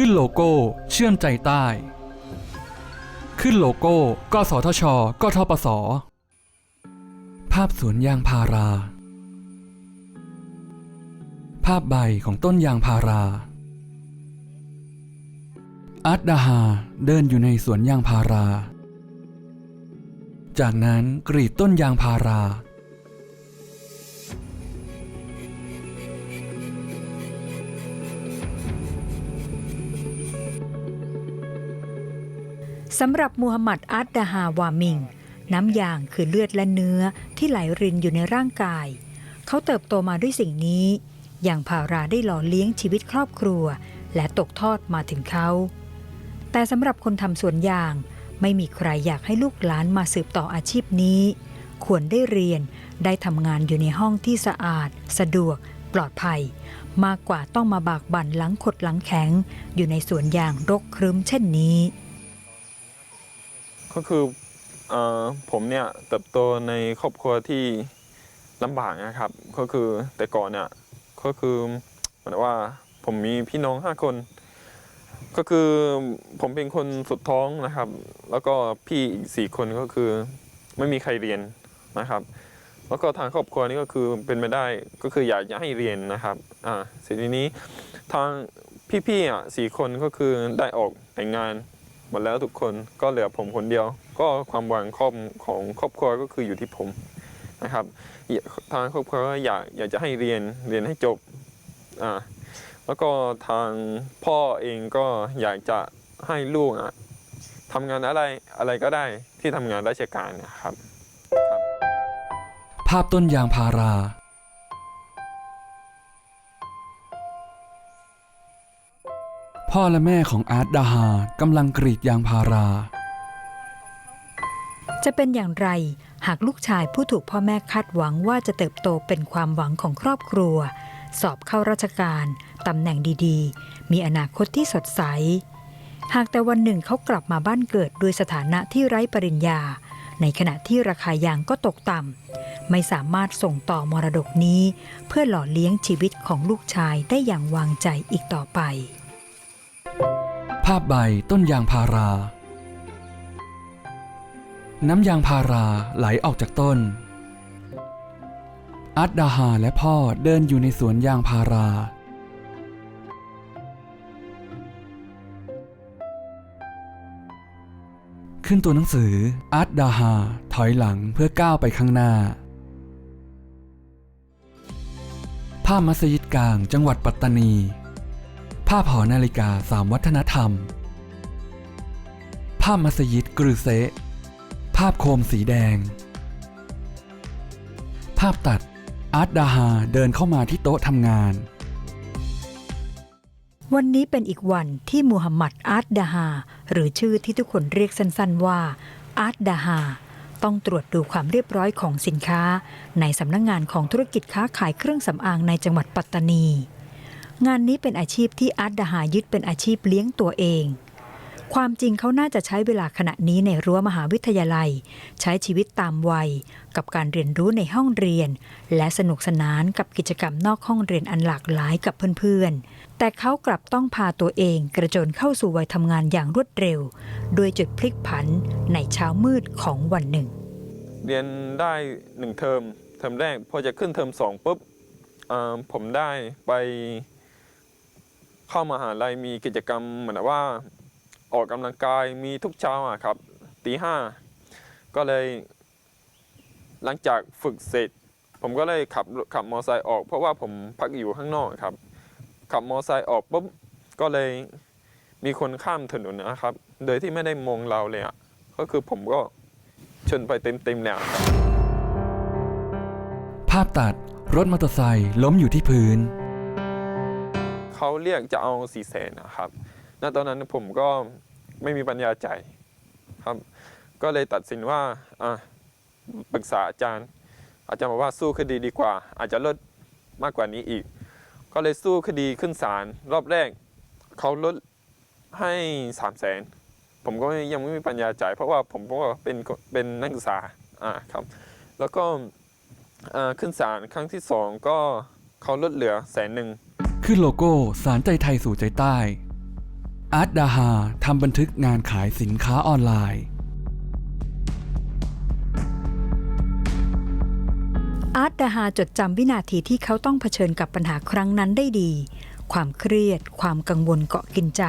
ขึ้นโลโก้ เชื่อมใจใต้ ขึ้นโลโก้กสทช กทปส ภาพสวนยางพารา ภาพใบของต้นยางพาราอาร์ตดาฮาเดินอยู่ในสวนยางพารา จากนั้นกรีดต้นยางพารา สำหรับมูฮัมหมัดอาร์ตดาฮาวามิง น้ำยางคือเลือดและเนื้อที่ไหลรินอยู่ในร่างกาย เขาเติบโตมาด้วยสิ่งนี้ อย่างพาราได้หล่อเลี้ยงชีวิตครอบครัว และตกทอดมาถึงเขา แต่สำหรับคนทำสวนยาง ไม่มีใครอยากให้ลูกหลานมาสืบต่ออาชีพนี้ ควรได้เรียนได้ทำงานอยู่ในห้องที่สะอาด สะดวก ปลอดภัย มากกว่าต้องมาบากบั่นหลังขดหลังแข็ง อยู่ในสวนยางรกครึ้มเช่นนี้ ก็คืออผมเนี่ยเติบโตในครอบครัวที่ลำบากนะครับ ก็คือแต่ก่อนเนี่ยก็คือเหมือนว่าผมมีพี่น้องห้าคน ก็คือผมเป็นคนสุดท้องนะครับ แล้วก็พี่อีกสี่คนก็คือไม่มีใครเรียนนะครับ แล้วก็ทางครอบครัวนี่ก็คือเป็นไม่ได้ก็คืออยากจะให้เรียนนะครับอ่าสร็จทีนี้ทางพี่ๆอะสี่คนก็คือได้ออกแต่งงาน หมดแล้วทุกคนก็เหลือผมคนเดียว ก็ความหวังครอบของครอบครัวก็คืออยู่ที่ผมนะครับทางครอบครัวก็อยากอยากจะให้เรียนเรียนให้จบอ่าแล้วก็ทางพ่อเองก็อยากจะให้ลูกอะทำงานอะไรอะไรก็ได้ที่ทำงานราชการนะครับ ภาพต้นยางพารา พ่อและแม่ของอาร์ตดาฮากำลังกรีดยางพารา จะเป็นอย่างไร หากลูกชายผู้ถูกพ่อแม่คาดหวังว่าจะเติบโตเป็นความหวังของครอบครัว สอบเข้าราชการตำแหน่งดีๆ มีอนาคตที่สดใส หากแต่วันหนึ่งเขากลับมาบ้านเกิดด้วยสถานะที่ไร้ปริญญา ในขณะที่ราคายางก็ตกต่ำไม่สามารถส่งต่อมรดกนี้ เพื่อหล่อเลี้ยงชีวิตของลูกชายได้อย่างวางใจอีกต่อไปาพใบต้นยางพารา น้ำยางพาราไหลออกจากต้นอาร์ตดาฮาและพ่อเดินอยู่ในสวนยางพารา ขึ้นตัวหนังสืออาร์ตดาฮาถอยหลังเพื่อก้าวไปข้างหน้า ภาพมัสยิดกลางจังหวัดปัตตานี ภาพหอนาฬิกาสามวัฒนธรรม ภาพมัสยิดกรือเซภาพโคมสีแดง ภาพตัด อาร์ตดาฮาเดินเข้ามาที่โต๊ะทำงาน วันนี้เป็นอีกวันที่มูฮัมหมัดอาร์ตดาฮาหรือชื่อที่ทุกคนเรียกสั้นๆว่าอาร์ตดาฮาต้องตรวจดูความเรียบร้อยของสินค้า ในสำนักงงานของธุรกิจค้าขายเครื่องสำอางในจังหวัดปัตตานี งานนี้เป็นอาชีพที่อาร์ตดาฮายึดเป็นอาชีพเลี้ยงตัวเอง ความจริงเขาน่าจะใช้เวลาขณะนี้ในรั้วมหาวิทยาลัย ใช้ชีวิตตามวัย กับการเรียนรู้ในห้องเรียน และสนุกสนานกับกิจกรรมนอกห้องเรียนอันหลากหลายกับเพื่อนๆ แต่เขากลับต้องพาตัวเองกระโจนเข้าสู่วัยทำงานอย่างรวดเร็ว โดยจุดพลิกผันในเช้ามืดของวันหนึ่ง เรียนได้หนึ่งเทอมเทอมแรกพอจะขึ้นเทอมสองปุ๊บผมได้ไป เข้ามหาลัยมีกิจกรรมเหมือนว่าออกกำลังกายมีทุกเช้าอะครับตีห้าก็เลย หลังจากฝึกเสร็จ ผมก็เลยขับขับมอไซค์ออก เพราะว่าผมพักอยู่ข้างนอกครับ ขับมอไซค์ออกปุ๊บก็เลยมีคนข้ามถนนนะครับ โดยที่ไม่ได้มองเราเลยอะก็คือผมก็ชนไปเต็มๆเนี่ยครับภาพตัดรถมอเตอร์ไซค์ล้มอยู่ที่พื้น เขาเรียกจะเอาสี่แสนนะครับณตอนนั้นผมก็ไม่มีปัญญาจ่ายครับ ก็เลยตัดสินว่าอะปรึกษาอาจารย์ อาจารย์บอกว่าสู้คดีดีกว่า อาจจะลดมากกว่านี้อีก ก็เลยสู้คดีขึ้นศาลรอบแรกเขาลดให้สามแสนผมก็ยังไม่มีปัญญาจ่ายเพราะว่าผมก็เป็นเป็นนักศึกษาอ่าครับ แล้วก็อ่าขึ้นศาลครั้งที่สองก็เขาลดเหลือแสนหนึ่ง ขึ้นโลโก้สารใจไทยสู่ใจใต้อาร์ตดาฮาทำบันทึกงานขายสินค้าออนไลน์อาร์ตดาฮาจดจำวินาทีที่เขาต้องเผชิญกับปัญหาครั้งนั้นได้ดี ความเครียด ความกังวลเกาะกินใจ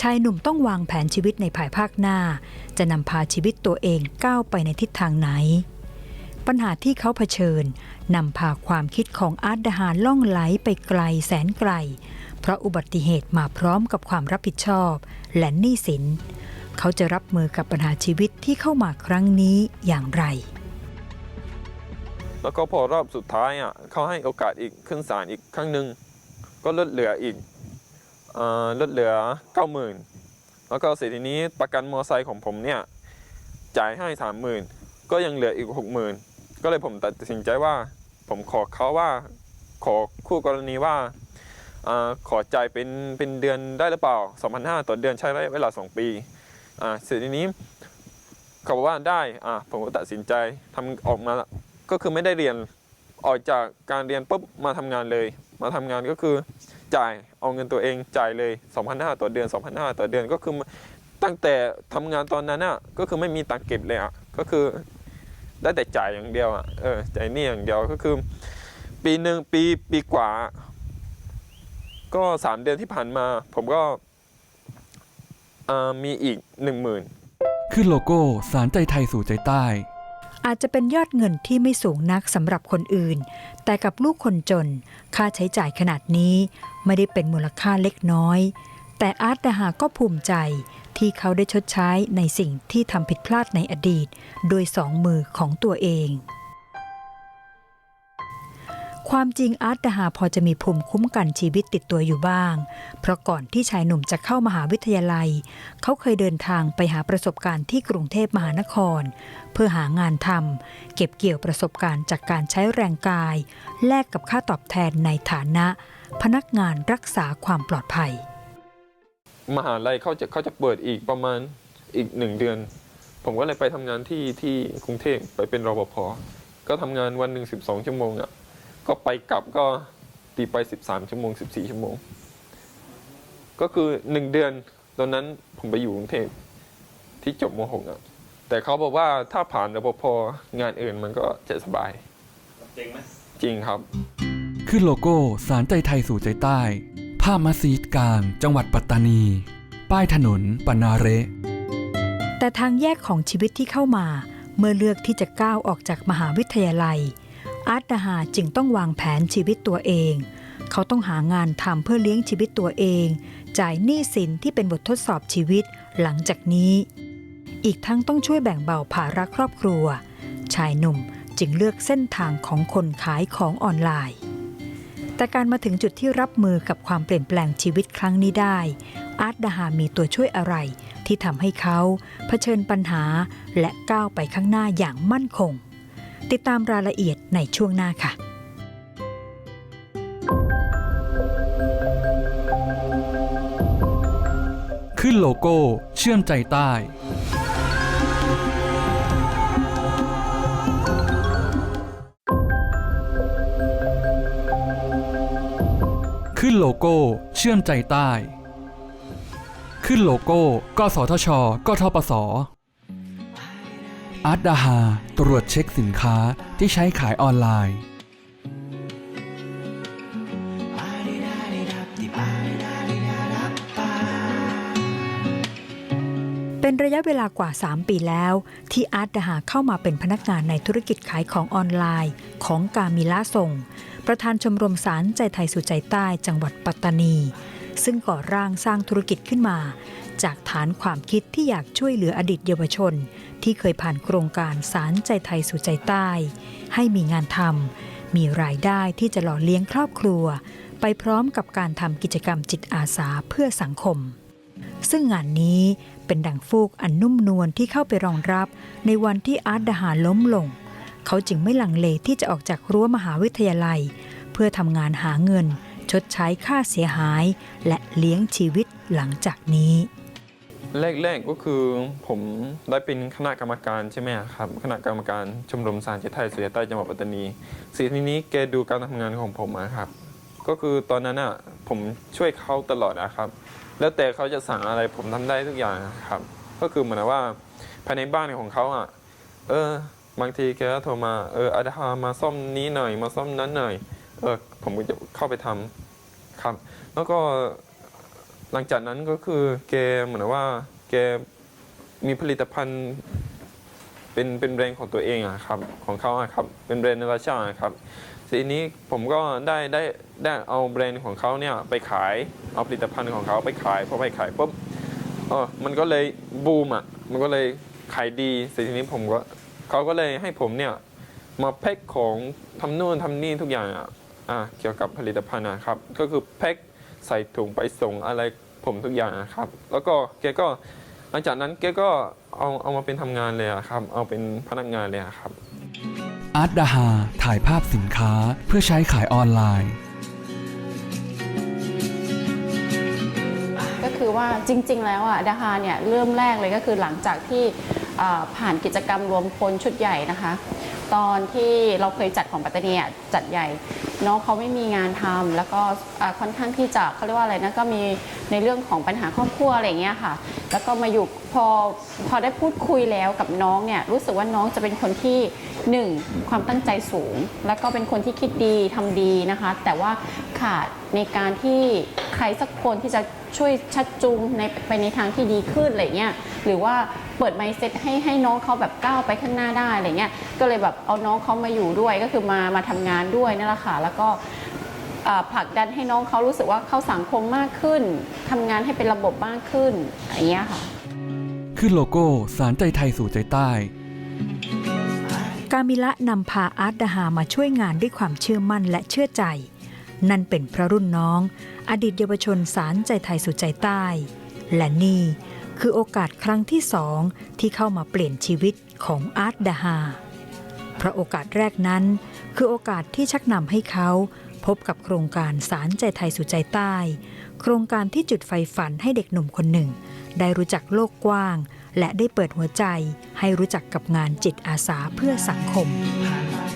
ชายหนุ่มต้องวางแผนชีวิตในภายภาคหน้า จะนำพาชีวิตตัวเองก้าวไปในทิศทางไหน ปัญหาที่เขาเผชิญนำพาความคิดของอาร์ตดาฮาล่องไหลไปไกลแสนไกล เพราะอุบัติเหตุมาพร้อมกับความรับผิดชอบ และหนี้สิน เขาจะรับมือกับปัญหาชีวิตที่เข้ามาครั้งนี้อย่างไร แล้วก็พอรอบสุดท้ายอะเขาให้โอกาสอีกขึ้นศาลอีกครั้งหนึ่งก็ลดเหลืออีกอลดเหลือเก้าหมื่นแล้วก็เสร็จทีนี้ประกันมอไซค์ของผมเนี่ยจ่ายให้สามหมื่นก็ยังเหลืออีกห ก็เลยผมตัดสินใจว่า ผมขอเขาว่า ขอคู่กรณีว่าอขอจ่ายเป็นเป็นเดือนได้หรือเปล่า2,500ต่อเดือนใช้ระยะเวลา 2 ปีอ่าเสร็จทีนี้เขาบอกว่าได้อ่าผมก็ตัดสินใจทำออกมาก็คือไม่ได้เรียนออกจากการเรียนปุ๊บมาทำงานเลย มาทำงานก็คือจ่ายเอาเงินตัวเองจ่ายเลย2,500ต่อเดือน2,500ต่อเดือนก็คือตั้งแต่ทำงานตอนนั้นอะก็คือไม่มีตังค์เก็บเลยอะก็คือ ได้แต่จ่ายอย่างเดียวอะเออจ่ายหนี่อย่างเดียวก็คือ ปีหนึ่งปีปีกว่า ก็สามเดือนที่ผ่านมา ผมก็เอ่อมีอีกหนึ่งหมื่นขึ้นโลโก้สารใจไทยสู่ใจใต้ อาจจะเป็นยอดเงินที่ไม่สูงนักสำหรับคนอื่น แต่กับลูกคนจน ค่าใช้จ่ายขนาดนี้ ไม่ได้เป็นมูลค่าเล็กน้อย แต่อาร์ตดาหาก็ภูมิใจ ที่เขาได้ชดใช้ในสิ่งที่ทำผิดพลาดในอดีต โดยสองมือของตัวเอง ความจริงอาร์ตดาหาพอจะมีภูมิคุ้มกันชีวิตติดตัวอยู่บ้าง เพราะก่อนที่ชายหนุ่มจะเข้ามหาวิทยาลัย เขาเคยเดินทางไปหาประสบการณ์ที่กรุงเทพมหานคร เพื่อหางานทำเก็บเกี่ยวประสบการณ์จากการใช้แรงกาย แลกกับค่าตอบแทนในฐานะ พนักงานรักษาความปลอดภัย มหาลัยเขาจะเขาจะเปิดอีกประมาณอีกหนึ่งเดือน ผมก็เลยไปทำงานที่ที่กรุงเทพไปเป็นรปภก็ทำงานวันหนึ่งสิบสองชั่วโมงอะก็ไปกลับก็ตีไปสิบสามชั่วโมงสิบสี่ชั่วโมง ก็คือหนึ่งเดือนตอนนั้นผมไปอยู่กรุงเทพที่จบมหกอะแต่เขาบอกว่าถ้าผ่านรปภงานอื่นมันก็จะสบาย จริงไหมจริงครับ ขึ้นโลโก้สารใจไทยสู่ใจใต้ ภาพมัสยิดกลาง จังหวัดปัตตานี ป้ายถนนปนาเระแต่ทางแยกของชีวิตที่เข้ามา เมื่อเลือกที่จะก้าวออกจากมหาวิทยาลัย อาร์ตดาหาจึงต้องวางแผนชีวิตตัวเอง เขาต้องหางานทำเพื่อเลี้ยงชีวิตตัวเอง จ่ายหนี้สินที่เป็นบททดสอบชีวิตหลังจากนี้ อีกทั้งต้องช่วยแบ่งเบาภาระครอบครัว ชายหนุ่มจึงเลือกเส้นทางของคนขายของออนไลน์ แต่การมาถึงจุดที่รับมือกับความเปลี่ยนแปลงชีวิตครั้งนี้ได้ อาร์ตดาหามีตัวช่วยอะไร ที่ทำให้เขาเผชิญปัญหาและก้าวไปข้างหน้าอย่างมั่นคง ติดตามรายละเอียดในช่วงหน้าค่ะขึ้นโลโก้ เชื่อมใจใต้ ขึ้นโลโก้ เชื่อมใจใต้ ขึ้นโลโก้กสทช กทปสอาร์ตดาฮาตรวจเช็คสินค้าที่ใช้ขายออนไลน์ เป็นระยะเวลากว่า 3 ปีแล้ว ที่อาร์ตดาหาเข้ามาเป็นพนักงานในธุรกิจขายของออนไลน์ของกามิล่าส่ง ประธานชมรมสารใจไทยสู่ใจใต้จังหวัดปัตตานี ซึ่งก่อร่างสร้างธุรกิจขึ้นมา จากฐานความคิดที่อยากช่วยเหลืออดีตเยาวชน ที่เคยผ่านโครงการสารใจไทยสู่ใจใต้ ให้มีงานทำมีรายได้ที่จะหล่อเลี้ยงครอบครัว ไปพร้อมกับการทำกิจกรรมจิตอาสาเพื่อสังคม ซึ่งงานนี้เป็นดังฟูกอันนุ่มนวลที่เข้าไปรองรับในวันที่อาร์ตดหาล้มลง เขาจึงไม่ลังเลที่จะออกจากรั้วมหาวิทยาลัย เพื่อทำงานหาเงิน ชดใช้ค่าเสียหาย และเลี้ยงชีวิตหลังจากนี้แรกๆก็คือผมได้เป็นคณะกรรมการใช่ไหมครับคณะกรรมการชมรมสารเจไทยสุริยใต้จังหวัดปัตตานีสิ่งทีนี้แกดูการทำงานของผมอะครับ ก็คือตอนนั้นอะผมช่วยเขาตลอดนะครับ แล้วแต่เขาจะสั่งอะไรผมทำได้ทุกอย่างนะครับ ก็คือเหมือนว่าภายในบ้านของเขาอะเออ บางทีแกก็โทรมาเอออาดามาซ่อมนี้หน่อยมาซ่อมนั้นหน่อยเออผมก็จะเข้าไปทำครับ แล้วก็หลังจากนั้นก็คือแกเหมือนว่าแกมีผลิตภัณฑ์เป็นเป็นแบรนด์ของตัวเองอะครับของเขาอะครับเป็นแบรนด์นาราชาอะครับทีนี้ผมก็ได้ได้ได้เอาแบรนด์ของเขาเนี่ยไปขายเอาผลิตภัณฑ์ของเขาไปขายพอไปขายปุ๊บเออมันก็เลยบูมอะมันก็เลยขายดีสร็จทีนี้ผมก็ เขาก็เลยให้ผมเนี่ยมาแพ็คของทำนู่นทำนี่ทุกอย่างอะอะเกี่ยวกับผลิตภัณฑ์นะครับ ก็คือแพ็คใส่ถุงไปส่งอะไรผมทุกอย่างนะครับ แล้วก็แกก็หลังจากนั้นแกก็เอาเอามาเป็นทำงานเลยอะครับ เอาเป็นพนักงานเลยอะครับ อาร์ตดาฮาถ่ายภาพสินค้าเพื่อใช้ขายออนไลน์ ก็คือว่าจริง ๆ แล้วอะดาฮาเนี่ยเริ่มแรกเลยก็คือหลังจากที่อ่า ผ่านกิจกรรมรวมพลชุดใหญ่นะคะ ตอนที่เราเคยจัดของปัตตานีจัดใหญ่น้องเขาไม่มีงานทำแล้วก็ค่อนข้างที่จะเขาเรียกว่าอะไรนะก็มีในเรื่องของปัญหาครอบครัวอะไรเงี้ยค่ะ แล้วก็มาอยู่พอพอได้พูดคุยแล้วกับน้องเนี่ยรู้สึกว่าน้องจะเป็นคนที่หนึ่งความตั้งใจสูง แล้วก็เป็นคนที่คิดดีทำดีนะคะ แต่ว่าขาดในการที่ใครสักคนที่จะช่วยชักจูงในไปในทางที่ดีขึ้นอะไรเงี้ยหรือว่า เปิดไมเซ็ตให้ให้น้องเขาแบบก้าวไปข้างหน้าได้อะไรเงี้ยก็เลยแบบเอาน้องเขามาอยู่ด้วยก็คือมามาทำงานด้วยนั่นแหละค่ะแล้วก็อ่าผลักดันให้น้องเขารู้สึกว่าเข้าสังคมมากขึ้นทำงานให้เป็นระบบมากขึ้นอย่างเงี้ยค่ะ ขึ้นโลโก้สารใจไทยสู่ใจใต้ กามิละนำพาอาร์ตดาฮามาช่วยงานด้วยความเชื่อมั่นและเชื่อใจ นั่นเป็นเพราะรุ่นน้อง อดีตเยาวชนสารใจไทยสู่ใจใต้ และนี่ คือโอกาสครั้งที่สองที่เข้ามาเปลี่ยนชีวิตของอาร์ตดาฮาเพราะโอกาสแรกนั้น คือโอกาสที่ชักนำให้เขาพบกับโครงการสารใจไทยสู่ใจใต้ โครงการที่จุดไฟฝันให้เด็กหนุ่มคนหนึ่ง ได้รู้จักโลกกว้าง และได้เปิดหัวใจให้รู้จักกับงานจิตอาสาเพื่อสังคม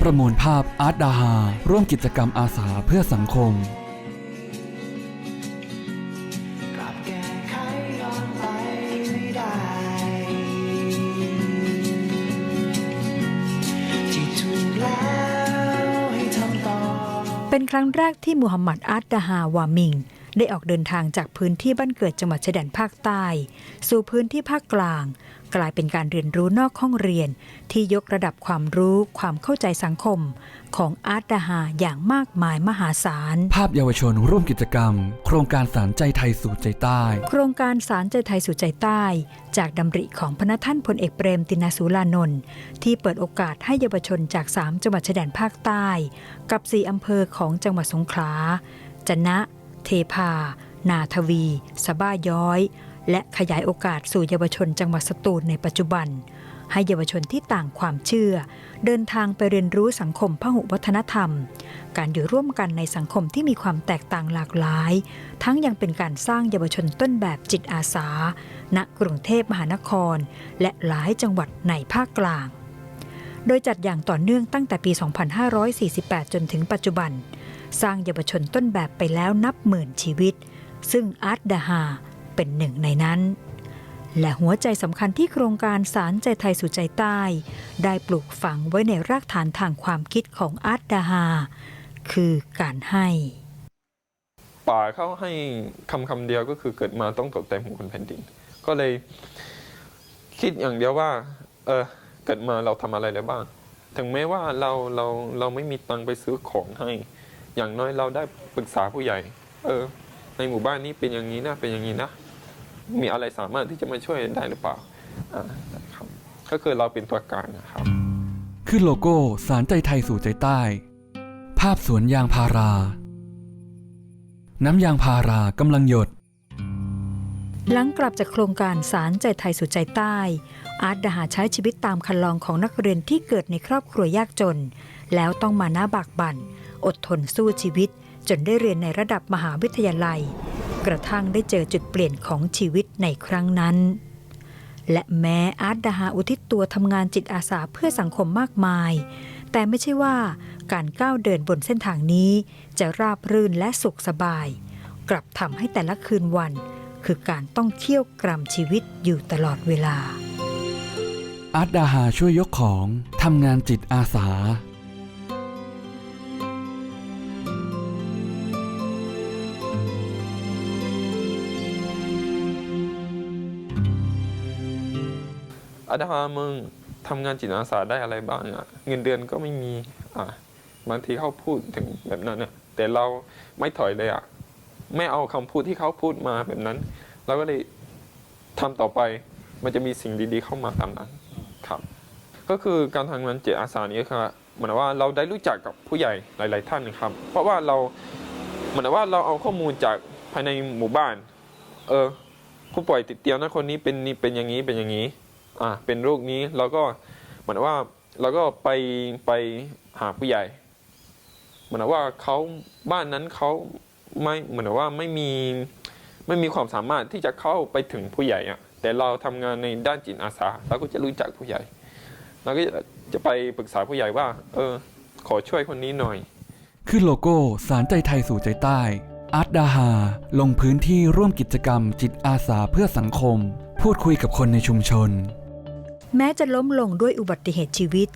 ประมวลภาพอาร์ตดาฮาร่วมกิจกรรมอาสาเพื่อสังคม รั้งแรกที่มูฮัมหมัดอาร์ตดาฮาวามิง ได้ออกเดินทางจากพื้นที่บ้านเกิดจังหวัดชายแดนภาคใต้ สู่พื้นที่ภาคกลาง กลายเป็นการเรียนรู้นอกห้องเรียน ที่ยกระดับความรู้ความเข้าใจสังคม ของอาร์ตดาฮาอย่างมากมายมหาศาล ภาพเยาวชนร่วมกิจกรรม โครงการสารใจไทยสู่ใจใต้ โครงการสารใจไทยสู่ใจใต้ จากดำริของพระท่านพลเอกเปรมตินสูลานนท์ที่เปิดโอกาสให้เยาวชนจาก 3 จังหวัดชายแดนภาคใต้ กับ 4 อำเภอของจังหวัดสงขลาจะนะ เทพา นาทวี สบ้าย้อย และขยายโอกาสสู่เยาวชนจังหวัดสตูลในปัจจุบัน ให้เยาวชนที่ต่างความเชื่อ เดินทางไปเรียนรู้สังคมพหุวัฒนธรรม การอยู่ร่วมกันในสังคมที่มีความแตกต่างหลากหลาย ทั้งยังเป็นการสร้างเยาวชนต้นแบบจิตอาสา ณ กรุงเทพมหานคร และหลายจังหวัดในภาคกลาง โดยจัดอย่างต่อเนื่องตั้งแต่ปี 2548 จนถึงปัจจุบัน สร้างเยาวชนต้นแบบไปแล้วนับหมื่นชีวิต ซึ่งอาร์ตดาฮาเป็นหนึ่งในนั้น และหัวใจสำคัญที่โครงการสารใจไทยสู่ใจใต้ ได้ปลูกฝังไว้ในรากฐานทางความคิดของอาร์ตดาฮาคือการให้ป่าเขาให้คำคำเดียวก็คือเกิดมาต้องตกแต่งของคนแผ่นดิน ก็เลยคิดอย่างเดียวว่า เออเกิดมาเราทำอะไรได้บ้าง ถึงแม้ว่าเราเราเราไม่มีตังค์ไปซื้อของให้ อย่างน้อยเราได้ปรึกษาผู้ใหญ่ เออ ในหมู่บ้านนี้เป็นอย่างนี้นะ เป็นอย่างนี้นะ มีอะไรสามารถที่จะมาช่วยได้หรือเปล่าอ่าครับก็คือเราเป็นตัวกลางนะครับ ขึ้นโลโก้สารใจไทยสู่ใจใต้ ภาพสวนยางพารา น้ำยางพารากำลังหยด หลังกลับจากโครงการสารใจไทยสู่ใจใต้ อาร์ตดาหาใช้ชีวิตตามคันลองของนักเรียนที่เกิดในครอบครัวยากจน แล้วต้องมาหน้าบากบั่น อดทนสู้ชีวิต จนได้เรียนในระดับมหาวิทยาลัย กระทั่งได้เจอจุดเปลี่ยนของชีวิตในครั้งนั้น และแม้อาร์ตดาหาอุทิศตัวทำงานจิตอาสาเพื่อสังคมมากมาย แต่ไม่ใช่ว่าการก้าวเดินบนเส้นทางนี้ จะราบรื่นและสุขสบาย กลับทำให้แต่ละคืนวัน คือการต้องเคี่ยวกรำชีวิตอยู่ตลอดเวลาอาร์ตดาหาช่วยยกของ ทำงานจิตอาสา อาดามึงทำงานจิตอาสาได้อะไรบ้างอะเงินเดือนก็ไม่มี อะบางทีเขาพูดถึงแบบนั้นเนี่ยแต่เราไม่ถอยเลยอะไม่เอาคำพูดที่เขาพูดมาแบบนั้นเราก็เลยทำต่อไปมันจะมีสิ่งดีๆเข้ามาตามนั้นครับ ก็คือการทำงานจิตอาสานี้คือเหมือนว่าเราได้รู้จักกับผู้ใหญ่หลาย ๆ ท่านนะครับ เพราะว่าเราเหมือนว่าเราเอาข้อมูลจากภายในหมู่บ้าน เออผู้ป่วยติดเตียงนะคนนี้เป็นนี่เป็นอย่างนี้เป็นอย่างนี้ อ่าเป็นโรคนี้เราก็เหมือนว่าเราก็ไปไปหาผู้ใหญ่ เหมือนว่าเขาบ้านนั้นเขาไม่เหมือนว่าไม่มีไม่มีความสามารถที่จะเข้าไปถึงผู้ใหญ่อะแต่เราทำงานในด้านจิตอาสาเราก็จะรู้จักผู้ใหญ่เราก็จะไปปรึกษาผู้ใหญ่ว่า เออ ขอช่วยคนนี้หน่อยขึ้นโลโก้สารใจไทยสู่ใจใต้อาร์ตดาหาลงพื้นที่ร่วมกิจกรรมจิตอาสาเพื่อสังคม พูดคุยกับคนในชุมชน แม้จะล้มลงด้วยอุบัติเหตุชีวิต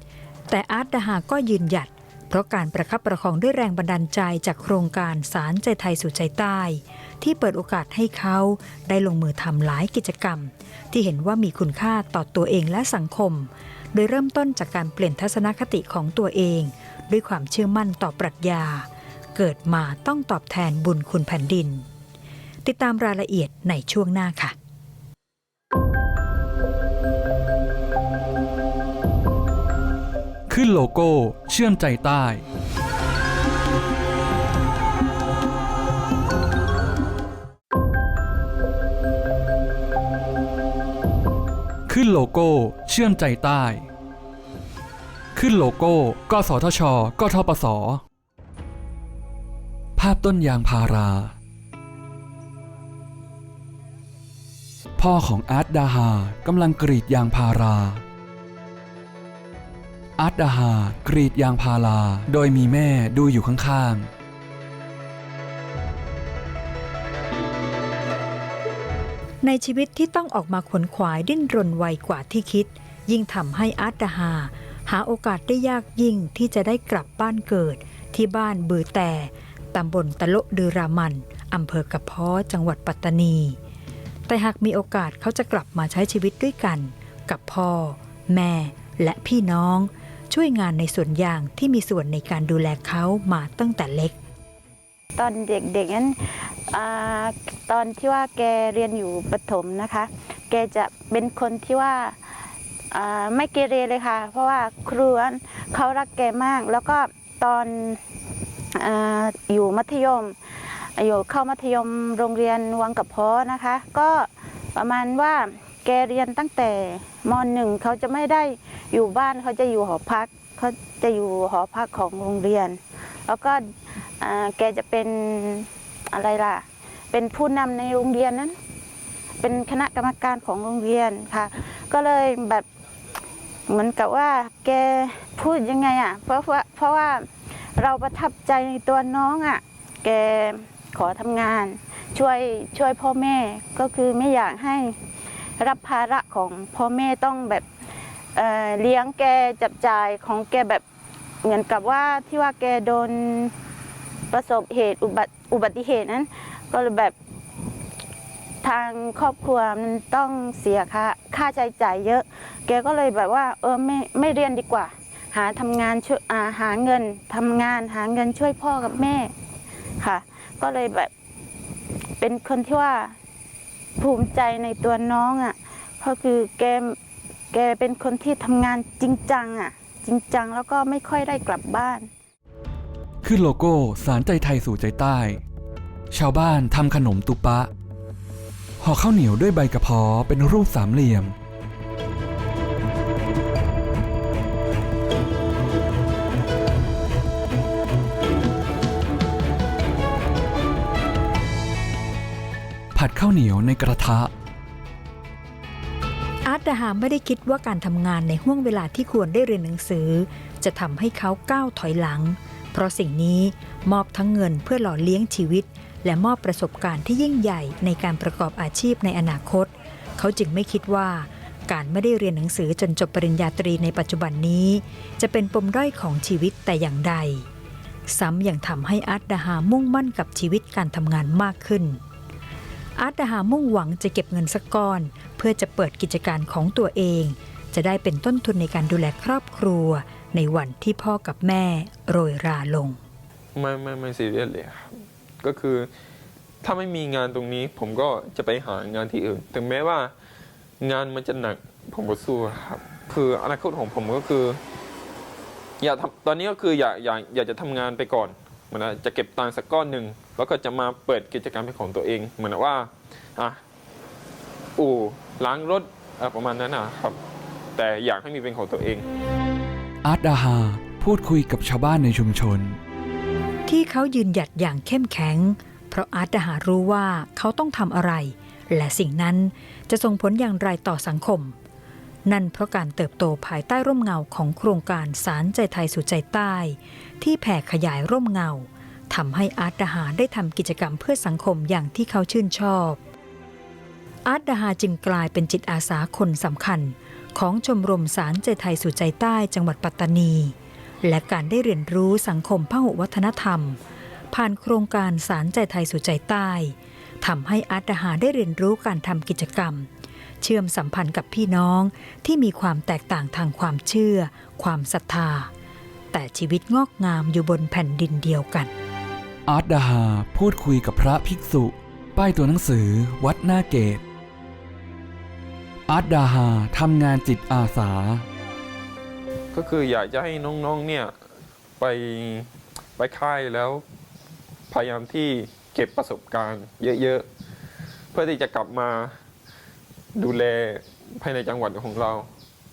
แต่อาร์ตดาหาก็ยืนหยัด เพราะการประคับประคองด้วยแรงบันดาลใจจากโครงการสารใจไทยสู่ใจใต้ ที่เปิดโอกาสให้เขาได้ลงมือทำหลายกิจกรรม ที่เห็นว่ามีคุณค่าต่อตัวเองและสังคม โดยเริ่มต้นจากการเปลี่ยนทัศนคติของตัวเอง ด้วยความเชื่อมั่นต่อปรัชญา เกิดมาต้องตอบแทนบุญคุณแผ่นดิน ติดตามรายละเอียดในช่วงหน้าค่ะ ขึ้นโลโก้ เชื่อมใจใต้ ขึ้นโลโก้ เชื่อมใจใต้ ขึ้นโลโก้ กสทช กทปส ภาพต้นยางพารา พ่อของอาร์ตดาหากำลังกรีดยางพารา อาร์ตดาหากรีดยางพารา โดยมีแม่ดูอยู่ข้างๆในชีวิตที่ต้องออกมาขวนขวายดิ้นรนไวกว่าที่คิด ยิ่งทำให้อาร์ตดาหา หาโอกาสได้ยากยิ่งที่จะได้กลับบ้านเกิด ที่บ้านบือแต่ตำบลตะโลดือรามันอำเภอกระเพาะจังหวัดปัตตานี แต่หากมีโอกาสเขาจะกลับมาใช้ชีวิตด้วยกัน กับพ่อ แม่ และพี่น้อง ช่วยงานในสวนยางที่มีส่วนในการดูแลเขามาตั้งแต่เล็ก ตอนเด็กๆนั้นอาตอนที่ว่าแกเรียนอยู่ประถมนะคะ แกจะเป็นคนที่ว่าอ่าไม่เกเรเลยค่ะ เพราะว่าครูนั้นเขารักแกมาก แล้วก็ตอนอาอยู่มัธยม อยู่เข้ามัธยมโรงเรียนวังกับพ้อนะคะ ก็ประมาณว่า แกเรียนตั้งแต่มหนึ่งเขาจะไม่ได้อยู่บ้านเขาจะอยู่หอพักเขาจะอยู่หอพักของโรงเรียน แล้วก็แกจะเป็นอะไรล่ะ เป็นผู้นำในโรงเรียนนั้น เป็นคณะกรรมการของโรงเรียนค่ะ ก็เลยแบบเหมือนกับว่า แกพูดยังไงอะ เพราะว่าเพราะว่าเราประทับใจในตัวน้องอะ แกขอทำงานช่วยช่วยพ่อแม่ก็คือไม่อยากให้ รับภาระของพ่อแม่ต้องแบบเเลี้ยงแกจับจ่ายของแกแบบเหมือนกับว่าที่ว่าแกโดนประสบเหตุอุบัติเหตุนั้น ก็เลยแบบทางครอบครัวมันต้องเสียค่าค่าใช้จ่ายเยอะ แกก็เลยแบบว่า เออไม่ไม่เรียนดีกว่า หาทำงานช่วยอาหาเงินทำงานหาเงินช่วยพ่อกับแม่ค่ะ ก็เลยแบบเป็นคนที่ว่า ภูมิใจในตัวน้องอะ่ะเพราะคือแกแกเป็นคนที่ทำงานจริงจังอะ่ะจริงจังแล้วก็ไม่ค่อยได้กลับบ้าน ขึ้นโลโก้สารใจไทยสู่ใจใต้ ชาวบ้านทำขนมตุปะห่อข้าวเหนียวด้วยใบกระเพาะเป็นรูปสามเหลี่ยม ผัดข้าวเหนียวในกระทะ อาร์ตดาหาไม่ได้คิดว่าการทำงานในห่วงเวลาที่ควรได้เรียนหนังสือ จะทำให้เขาก้าวถอยหลัง เพราะสิ่งนี้มอบทั้งเงินเพื่อหล่อเลี้ยงชีวิต และมอบประสบการณ์ที่ยิ่งใหญ่ในการประกอบอาชีพในอนาคต เขาจึงไม่คิดว่าการไม่ได้เรียนหนังสือจนจบปริญญาตรีในปัจจุบันนี้ จะเป็นปมด้อยของชีวิตแต่อย่างใด ซ้ำยังทำให้อาร์ตดาหามุ่งมั่นกับชีวิตการทำงานมากขึ้น อาร์ตดหามุ่งหวังจะเก็บเงินสักก้อน เพื่อจะเปิดกิจการของตัวเอง จะได้เป็นต้นทุนในการดูแลครอบครัว ในวันที่พ่อกับแม่โรยราลง ไม่ไม่ไม่ซีเรียสเลยครับก็คือถ้าไม่มีงานตรงนี้ ผมก็จะไปหางานที่อื่น ถึงแม้ว่างานมันจะหนักผมก็สู้ครับ คืออนาคตของผมก็คือ อยากทำตอนนี้ก็คืออยากอยากอยากจะทำงานไปก่อน เหมือนว่าจะเก็บตังค์สักก้อนหนึ่งแล้วก็จะมาเปิดกิจการเป็นของตัวเอง เหมือนว่าอะอู่ล้างรถอะประมาณนั้นนะครับ แต่อยากให้มีเป็นของตัวเอง อาร์ตดาฮาพูดคุยกับชาวบ้านในชุมชน ที่เขายืนหยัดอย่างเข้มแข็ง เพราะอาร์ตดาหารู้ว่าเขาต้องทำอะไร และสิ่งนั้นจะส่งผลอย่างไรต่อสังคม นั่นเพราะการเติบโตภายใต้ร่มเงาของโครงการสารใจไทยสู่ใจใต้ ที่แผ่ขยายร่มเงาทำให้อาร์ตดาหาได้ทำกิจกรรมเพื่อสังคมอย่างที่เขาชื่นชอบ อาร์ตดาหาจึงกลายเป็นจิตอาสาคนสำคัญ ของชมรมสารใจไทยสู่ใจใต้จังหวัดปัตตานี และการได้เรียนรู้สังคมพหุวัฒนธรรม ผ่านโครงการสารใจไทยสู่ใจใต้ทำให้อาร์ตดาหาได้เรียนรู้การทำกิจกรรม เชื่อมสัมพันธ์กับพี่น้องที่มีความแตกต่างทางความเชื่อ ความศรัทธา แต่ชีวิตงอกงามอยู่บนแผ่นดินเดียวกัน อาร์ตดาฮาพูดคุยกับพระภิกษุ ป้ายตัวหนังสือ วัดหน้าเกต อาร์ตดาฮาทำงานจิตอาสา ก็คืออยากจะให้น้องๆเนี่ยไปไปค่ายแล้ว พยายามที่เก็บประสบการณ์เยอะๆ เพื่อที่จะกลับมา ดูแลภายในจังหวัดของเรา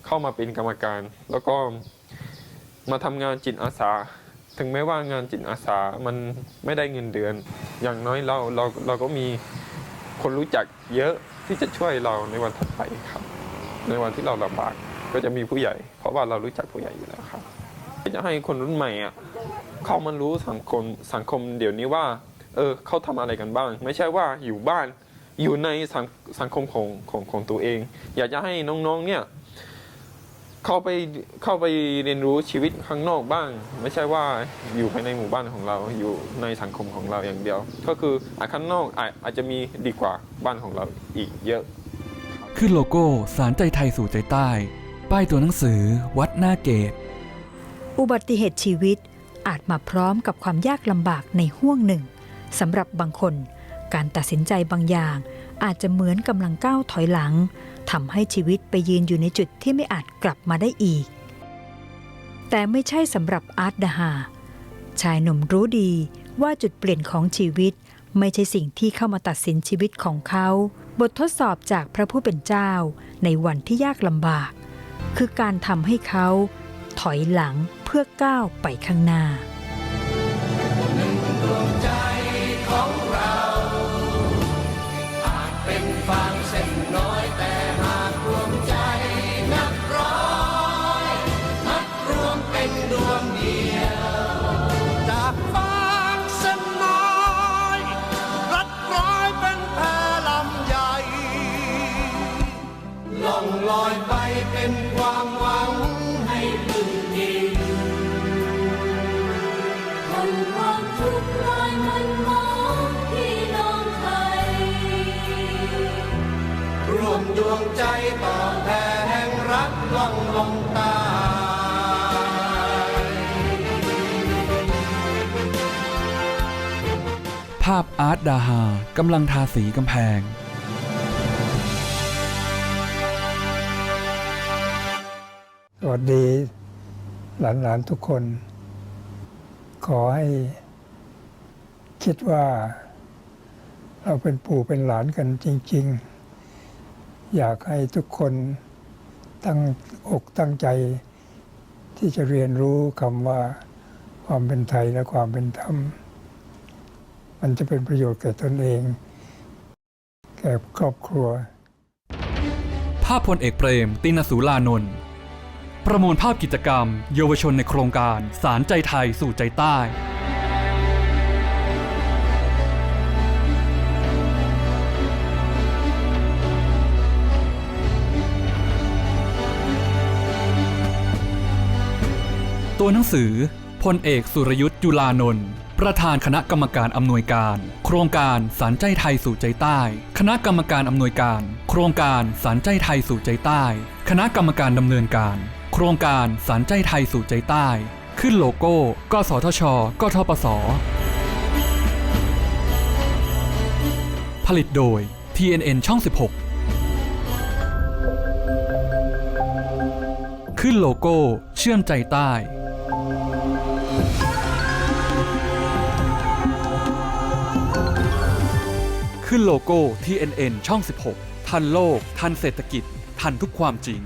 เข้ามาเป็นกรรมการ แล้วก็มาทำงานจิตอาสา ถึงแม้ว่างานจิตอาสามันไม่ได้เงินเดือน อย่างน้อยเราเราเราก็มีคนรู้จักเยอะที่จะช่วยเราในวันถัดไปครับ ในวันที่เราลำบากก็จะมีผู้ใหญ่ เพราะว่าเรารู้จักผู้ใหญ่อยู่แล้วครับจะให้คนรุ่นใหม่อะเขามันรู้สังคมสังคมเดี๋ยวนี้ว่า เออเขาทำอะไรกันบ้าง ไม่ใช่ว่าอยู่บ้าน อยู่ในสังสังคมของของของตัวเอง อยากจะให้น้องๆเนี่ยเข้าไปเข้าไปเรียนรู้ชีวิตข้างนอกบ้าง ไม่ใช่ว่าอยู่ภายในหมู่บ้านของเราอยู่ในสังคมของเราอย่างเดียว ก็คืออาข้างนอกอาจอาจจะมีดีกว่าบ้านของเราอีกเยอะขึ้นโลโก้สารใจไทยสู่ใจใต้ ป้ายตัวหนังสือ วัดหน้าเกต อุบัติเหตุชีวิตอาจมาพร้อมกับความยากลำบากในห่วงหนึ่งสำหรับบางคน การตัดสินใจบางอย่าง อาจจะเหมือนกำลังก้าวถอยหลังทำให้ชีวิตไปยืนอยู่ในจุดที่ไม่อาจกลับมาได้อีก แต่ไม่ใช่สำหรับอาร์ตดาหาชายหนุ่มรู้ดีว่าจุดเปลี่ยนของชีวิต ไม่ใช่สิ่งที่เข้ามาตัดสินชีวิตของเขา บททดสอบจากพระผู้เป็นเจ้าในวันที่ยากลำบาก คือการทำให้เขา ถอยหลังเพื่อก้าวไปข้างหน้าากำลังทาสีกำแพง สวัสดี หลานๆทุกคน ขอให้ คิดว่า เราเป็นปู่เป็นหลานกันจริง ๆ อยากให้ทุกคนตั้งอกตั้งใจ ที่จะเรียนรู้คำว่าความเป็นไทยและความเป็นธรรม มันจะเป็นประโยชน์แก่ตนเอง แก่ครอบครัว ภาพพลเอกเปรม ตินสุรานนท์ประมวลภาพกิจกรรม เยาวชนในโครงการ สารใจไทยสู่ใจใต้ตัวหนังสือพลเอกสุรยุทธ์จุลานนท์ ประธานคณะกรรมการอำนวยการ โครงการสารใจไทยสู่ใจใต้ คณะกรรมการอำนวยการ โครงการสารใจไทยสู่ใจใต้ คณะกรรมการดำเนินการ โครงการสารใจไทยสู่ใจใต้ ขึ้นโลโก้ กสทช กทปส ผลิตโดย TNN ช่อง 16ขึ้นโลโก้ เชื่อมใจใต้ ขึ้นโลโก้ TNN ช่อง 16 ทันโลก ทันเศรษฐกิจ ทันทุกความจริง